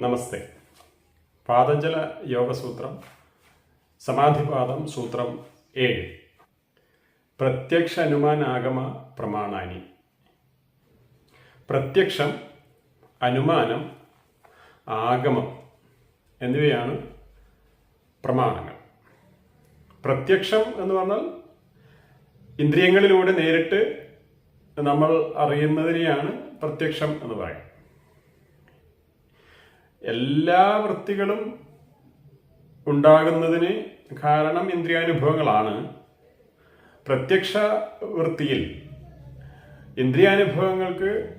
നമസ്തേ. പാതഞ്ജല യോഗസൂത്രം സമാധിപാദം സൂത്രം ഏഴ്. പ്രത്യക്ഷ അനുമാനാഗമ പ്രമാണാനി. പ്രത്യക്ഷം അനുമാനം ആഗമം എന്നിവയാണ് പ്രമാണങ്ങൾ. പ്രത്യക്ഷം എന്ന് പറഞ്ഞാൽ ഇന്ദ്രിയങ്ങളിലൂടെ നേരിട്ട് നമ്മൾ അറിയുന്നതിനെയാണ് പ്രത്യക്ഷം എന്ന് പറയുന്നത്. എല്ലാ വൃത്തികളും ഉണ്ടാകുന്നതിന് കാരണം ഇന്ദ്രിയാനുഭവങ്ങളാണ്. പ്രത്യക്ഷ വൃത്തിയിൽ ഇന്ദ്രിയാനുഭവങ്ങൾക്ക്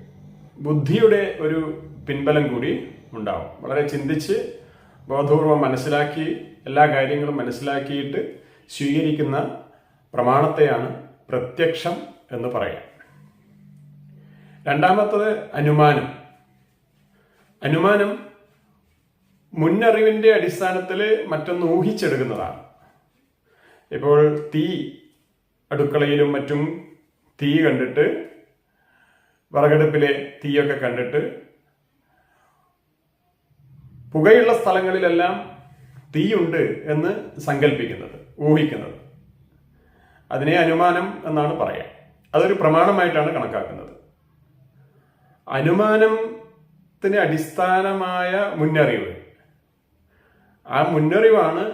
ബുദ്ധിയുടെ ഒരു പിൻബലം കൂടി ഉണ്ടാവും. വളരെ ചിന്തിച്ച് ബോധപൂർവം മനസ്സിലാക്കി എല്ലാ കാര്യങ്ങളും മനസ്സിലാക്കിയിട്ട് സ്വീകരിക്കുന്ന പ്രമാണത്തെയാണ് പ്രത്യക്ഷം എന്ന് പറയാം. രണ്ടാമത്തത് അനുമാനം. അനുമാനം മുന്നറിവിന്റെ അടിസ്ഥാനത്തിൽ മറ്റൊന്ന് ഊഹിച്ചെടുക്കുന്നതാണ്. ഇപ്പോൾ തീ അടുക്കളയിലും മറ്റും തീ കണ്ടിട്ട് വിറകടുപ്പിലെ തീയൊക്കെ കണ്ടിട്ട് പുകയുള്ള സ്ഥലങ്ങളിലെല്ലാം തീയുണ്ട് എന്ന് സങ്കല്പിക്കുന്നത് ഊഹിക്കുന്നത്. അതിനെ അനുമാനം എന്നാണ് പറയാം. അതൊരു പ്രമാണമായിട്ടാണ് കണക്കാക്കുന്നത്. അനുമാനത്തിന് അടിസ്ഥാനമായ മുന്നറിവ് ആ മുന്നറിവാണ്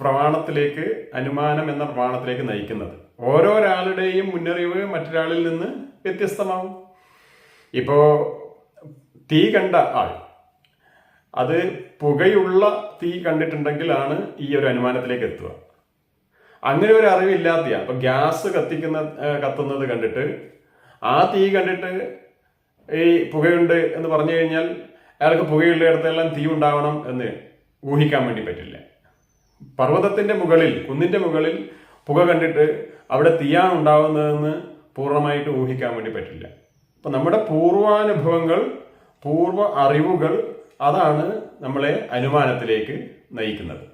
പ്രമാണത്തിലേക്ക് അനുമാനം എന്ന പ്രമാണത്തിലേക്ക് നയിക്കുന്നത്. ഓരോരാളുടെയും മുന്നറിവ് മറ്റൊരാളിൽ നിന്ന് വ്യത്യസ്തമാവും. ഇപ്പോ തീ കണ്ട ആൾ അത് പുകയുള്ള തീ കണ്ടിട്ടുണ്ടെങ്കിലാണ് ഈ ഒരു അനുമാനത്തിലേക്ക് എത്തുക. അങ്ങനെ ഒരു അറിവില്ലാത്തയാ അപ്പൊ ഗ്യാസ് കത്തിക്കുന്ന കത്തുന്നത് കണ്ടിട്ട് ആ തീ കണ്ടിട്ട് ഈ പുകയുണ്ട് എന്ന് പറഞ്ഞു കഴിഞ്ഞാൽ അയാൾക്ക് പുകയുള്ളിടത്തെല്ലാം തീ ഉണ്ടാവണം എന്ന് ഊഹിക്കാൻ വേണ്ടി പറ്റില്ല. പർവതത്തിന്റെ മുകളിൽ കുന്നിന്റെ മുകളിൽ പുക കണ്ടിട്ട് അവിടെ തീയാണ് ഉണ്ടാകുന്നതെന്ന് പൂർണമായിട്ട് ഊഹിക്കാൻ വേണ്ടി പറ്റില്ല. അപ്പം നമ്മുടെ പൂർവാനുഭവങ്ങൾ പൂർവ അറിവുകൾ അതാണ് നമ്മളെ അനുമാനത്തിലേക്ക് നയിക്കുന്നത്.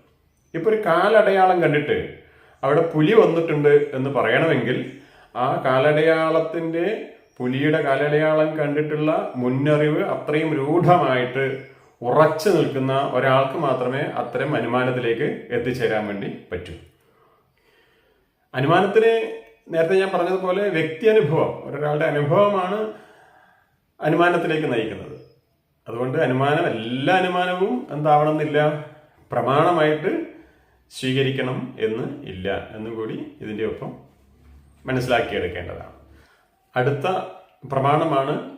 ഇപ്പൊ ഒരു കാലടയാളം കണ്ടിട്ട് അവിടെ പുലി വന്നിട്ടുണ്ട് എന്ന് പറയണമെങ്കിൽ ആ കാലടയാളത്തിന്റെ പുലിയുടെ കാലടയാളം കണ്ടിട്ടുള്ള മുന്നറിവ് അത്രയും രൂഢമായിട്ട് ഉറച്ചു നിൽക്കുന്ന ഒരാൾക്ക് മാത്രമേ അത്തരം അനുമാനത്തിലേക്ക് എത്തിച്ചേരാൻ വേണ്ടി പറ്റൂ. അനുമാനത്തിന് നേരത്തെ ഞാൻ പറഞ്ഞതുപോലെ വ്യക്തി അനുഭവം ഒരാളുടെ അനുഭവമാണ് അനുമാനത്തിലേക്ക് നയിക്കുന്നത്. അതുകൊണ്ട് അനുമാനം എല്ലാ അനുമാനവും എന്താവണമെന്നില്ല പ്രമാണമായിട്ട് സ്വീകരിക്കണം എന്ന് ഇല്ല എന്നും കൂടി ഇതിന്റെ ഒപ്പം മനസ്സിലാക്കിയെടുക്കേണ്ടതാണ്. അടുത്ത പ്രമാണമാണ്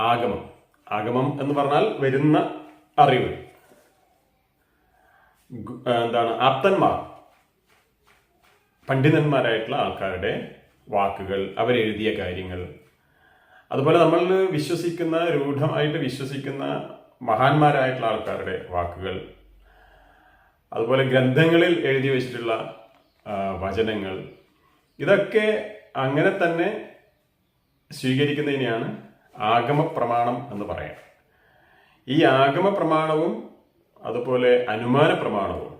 ആഗമം. ആഗമം എന്ന് പറഞ്ഞാൽ വരുന്ന അറിവ്. എന്താണ് ആപ്തന്മാർ. പണ്ഡിതന്മാരായിട്ടുള്ള ആൾക്കാരുടെ വാക്കുകൾ അവരെഴുതിയ കാര്യങ്ങൾ. അതുപോലെ നമ്മൾ വിശ്വസിക്കുന്ന രൂഢമായിട്ട് വിശ്വസിക്കുന്ന മഹാന്മാരായിട്ടുള്ള ആൾക്കാരുടെ വാക്കുകൾ. അതുപോലെ ഗ്രന്ഥങ്ങളിൽ എഴുതി വെച്ചിട്ടുള്ള വചനങ്ങൾ. ഇതൊക്കെ അങ്ങനെ തന്നെ സ്വീകരിക്കുന്നതിനെയാണ് ആഗമ പ്രമാണം എന്ന് പറയാം. ഈ ആഗമ പ്രമാണവും അതുപോലെ അനുമാന പ്രമാണവും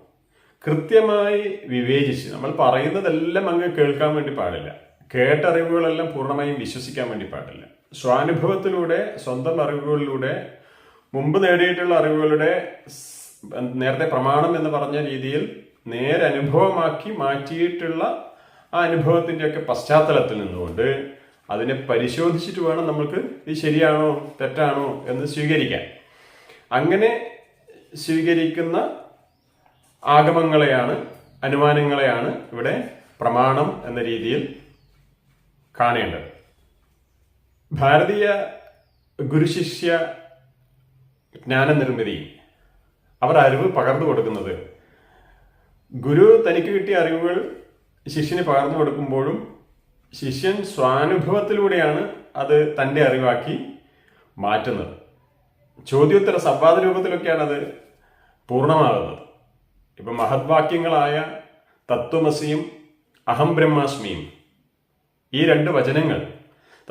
കൃത്യമായി വിവേചിച്ച് നമ്മൾ പറയുന്നതെല്ലാം അങ്ങ് കേൾക്കാൻ വേണ്ടി പാടില്ല. കേട്ടറിവുകളെല്ലാം പൂർണമായും വിശ്വസിക്കാൻ വേണ്ടി പാടില്ല. സ്വാനുഭവത്തിലൂടെ സ്വന്തം അറിവുകളിലൂടെ മുമ്പ് നേടിയിട്ടുള്ള അറിവുകളുടെ നേരത്തെ പ്രമാണം എന്ന് പറഞ്ഞ രീതിയിൽ നേരനുഭവമാക്കി മാറ്റിയിട്ടുള്ള ആ അനുഭവത്തിന്റെയൊക്കെ പശ്ചാത്തലത്തിൽ നിന്നുകൊണ്ട് അതിനെ പരിശോധിച്ചിട്ട് വേണം നമ്മൾക്ക് ഇത് ശരിയാണോ തെറ്റാണോ എന്ന് സ്വീകരിക്കാൻ. അങ്ങനെ സ്വീകരിക്കുന്ന ആഗമങ്ങളെയാണ് അനുമാനങ്ങളെയാണ് ഇവിടെ പ്രമാണം എന്ന രീതിയിൽ കാണേണ്ടത്. ഭാരതീയ ഗുരുശിഷ്യ ജ്ഞാന നിർമ്മിതി അവർ അറിവ് പകർന്നു കൊടുക്കുന്നത്. ഗുരു തനിക്ക് കിട്ടിയ അറിവുകൾ ശിഷ്യന് പകർന്നു കൊടുക്കുമ്പോഴും ശിഷ്യൻ സ്വാനുഭവത്തിലൂടെയാണ് അത് തന്റെ അറിവാക്കി മാറ്റുന്നത്. ചോദ്യോത്തര സംവാദ രൂപത്തിലൊക്കെയാണ് അത് പൂർണമാകുന്നത് ഇപ്പം മഹത്വാക്യങ്ങളായ തത്വമസിയും അഹം ബ്രഹ്മാസ്മിയും ഈ രണ്ട് വചനങ്ങൾ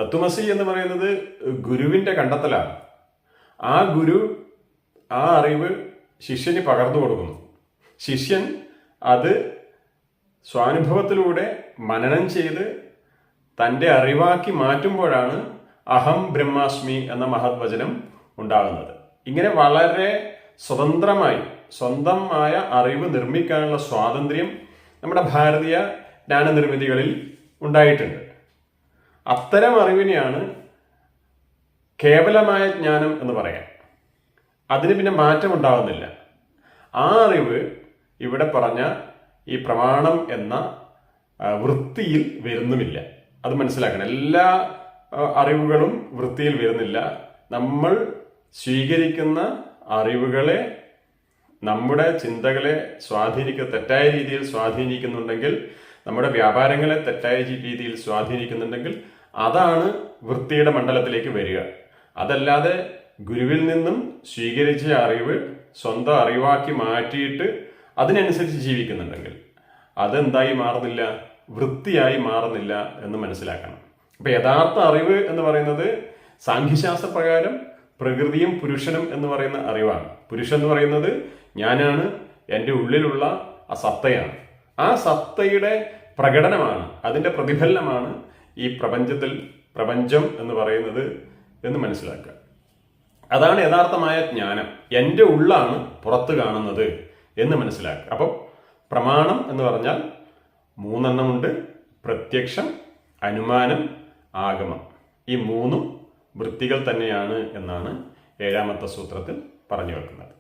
തത്വമസി എന്ന് പറയുന്നത് ഗുരുവിന്റെ കണ്ടെത്തലാണ്. ആ ഗുരു ആ അറിവ് ശിഷ്യന് പകർന്നു കൊടുക്കുന്നു. ശിഷ്യൻ അത് സ്വാനുഭവത്തിലൂടെ മനനം ചെയ്ത് തന്റെ അറിവാക്കി മാറ്റുമ്പോഴാണ് അഹം ബ്രഹ്മാസ്മി എന്ന മഹത് വചനം ഉണ്ടാകുന്നത്. ഇങ്ങനെ വളരെ സ്വതന്ത്രമായി സ്വന്തമായ അറിവ് നിർമ്മിക്കാനുള്ള സ്വാതന്ത്ര്യം നമ്മുടെ ഭാരതീയ ജ്ഞാനനിർമ്മിതികളിൽ ഉണ്ടായിട്ടുണ്ട്. അത്തരം അറിവിനെയാണ് കേവലമായ ജ്ഞാനം എന്ന് പറയാം. അതിന് പിന്നെ മാറ്റം ഉണ്ടാകുന്നില്ല ആ അറിവ് ഇവിടെ പറഞ്ഞ ഈ പ്രമാണം എന്ന വൃത്തിയിൽ വരുന്നുമില്ല. അത് മനസ്സിലാക്കണം. എല്ലാ അറിവുകളും വൃത്തിയിൽ വരുന്നില്ല. നമ്മൾ സ്വീകരിക്കുന്ന അറിവുകളെ നമ്മുടെ ചിന്തകളെ സ്വാധീനിക്ക തെറ്റായ രീതിയിൽ സ്വാധീനിക്കുന്നുണ്ടെങ്കിൽ നമ്മുടെ വ്യാപാരങ്ങളെ തെറ്റായ രീതിയിൽ സ്വാധീനിക്കുന്നുണ്ടെങ്കിൽ അതാണ് വൃത്തിയുടെ മണ്ഡലത്തിലേക്ക് വരിക. അതല്ലാതെ ഗുരുവിൽ നിന്നും സ്വീകരിച്ച അറിവ് സ്വന്തം അറിവാക്കി മാറ്റിയിട്ട് അതിനനുസരിച്ച് ജീവിക്കുന്നുണ്ടെങ്കിൽ അതെന്തായി മാറുന്നില്ല? വൃത്തിയായി മാറുന്നില്ല എന്ന് മനസ്സിലാക്കണം. അപ്പൊ യഥാർത്ഥ അറിവ് എന്ന് പറയുന്നത് സാഖ്യശാസ്ത്ര പ്രകാരം പ്രകൃതിയും പുരുഷനും എന്ന് പറയുന്ന അറിവാണ്. പുരുഷൻ എന്ന് പറയുന്നത് ഞാനാണ് എന്റെ ഉള്ളിലുള്ള ആ സത്തയാണ്. ആ സത്തയുടെ പ്രകടനമാണ് അതിന്റെ പ്രതിഫലനമാണ് ഈ പ്രപഞ്ചത്തിൽ പ്രപഞ്ചം എന്ന് പറയുന്നത് എന്ന് മനസ്സിലാക്കുക. അതാണ് യഥാർത്ഥമായ ജ്ഞാനം. എന്റെ ഉള്ളാണ് പുറത്ത് കാണുന്നത് എന്ന് മനസ്സിലാക്കുക. അപ്പം പ്രമാണം എന്ന് പറഞ്ഞാൽ മൂന്നെണ്ണമുണ്ട് പ്രത്യക്ഷം അനുമാനം ആഗമം. ഈ മൂന്നും വൃത്തികൾ തന്നെയാണ് എന്നാണ് ഏഴാമത്തെ സൂത്രത്തിൽ പറഞ്ഞു വെക്കുന്നത്.